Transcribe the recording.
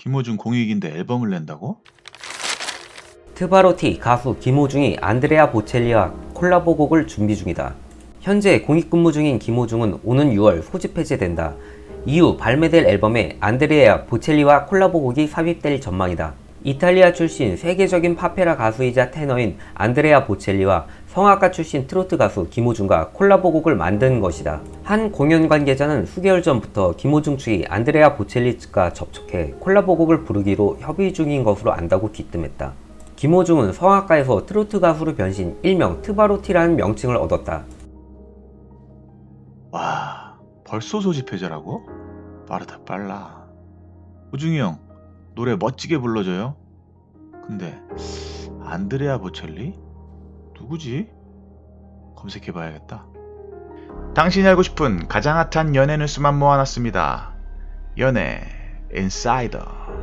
김호중 공익인데 앨범을 낸다고? 트바로티 가수 김호중이 안드레아 보첼리와 콜라보 곡을 준비 중이다. 현재 공익근무 중인 김호중은 오는 6월 소집 해제된다. 이후 발매될 앨범에 안드레아 보첼리와 콜라보 곡이 삽입될 전망이다. 이탈리아 출신 세계적인 파페라 가수이자 테너인 안드레아 보첼리와 성악가 출신 트로트 가수 김호중과 콜라보 곡을 만든 것이다. 한 공연 관계자는 수개월 전부터 김호중 측이 안드레아 보첼리 측과 접촉해 콜라보 곡을 부르기로 협의 중인 것으로 안다고 귀뜸했다. 김호중은 성악가에서 트로트 가수로 변신 일명 트바로티라는 명칭을 얻었다. 와, 벌써 소집 해제라고? 빠르다 빨라. 호중이 형, 노래 멋지게 불러줘요. 근데 안드레아 보첼리? 누구지? 검색해봐야겠다. 당신이 알고 싶은 가장 핫한 연예 뉴스만 모아놨습니다. 연예 인사이더.